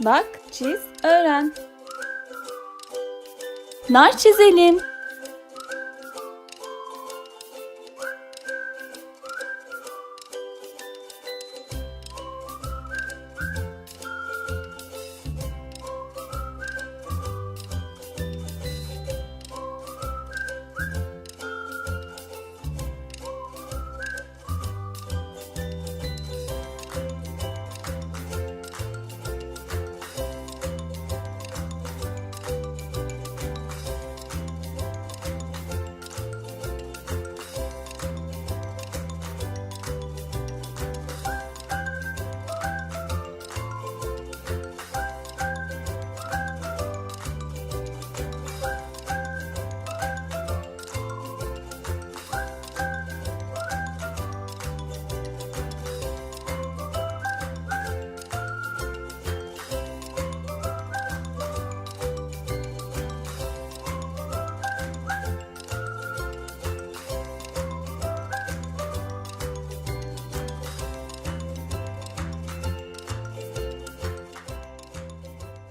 Bak, çiz, öğren. Nar çizelim.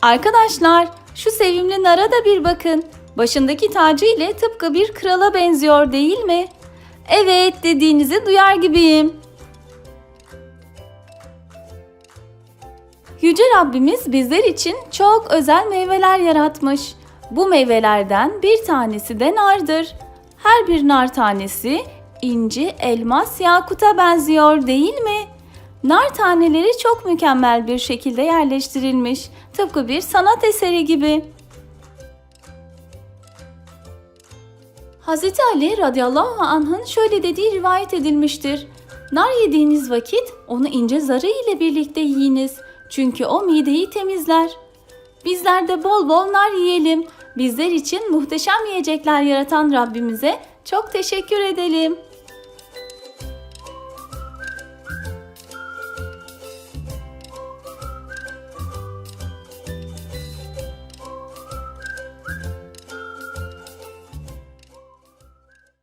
Arkadaşlar, şu sevimli nara da bir bakın. Başındaki tacı ile tıpkı bir krala benziyor değil mi? Evet dediğinizi duyar gibiyim. Yüce Rabbimiz bizler için çok özel meyveler yaratmış. Bu meyvelerden bir tanesi de nardır. Her bir nar tanesi inci, elmas, yakuta benziyor değil mi? Nar taneleri çok mükemmel bir şekilde yerleştirilmiş. Tıpkı bir sanat eseri gibi. Hz. Ali radıyallahu anh'ın şöyle dediği rivayet edilmiştir. Nar yediğiniz vakit onu ince zarı ile birlikte yiyiniz. Çünkü o mideyi temizler. Bizler de bol bol nar yiyelim. Bizler için muhteşem yiyecekler yaratan Rabbimize çok teşekkür edelim.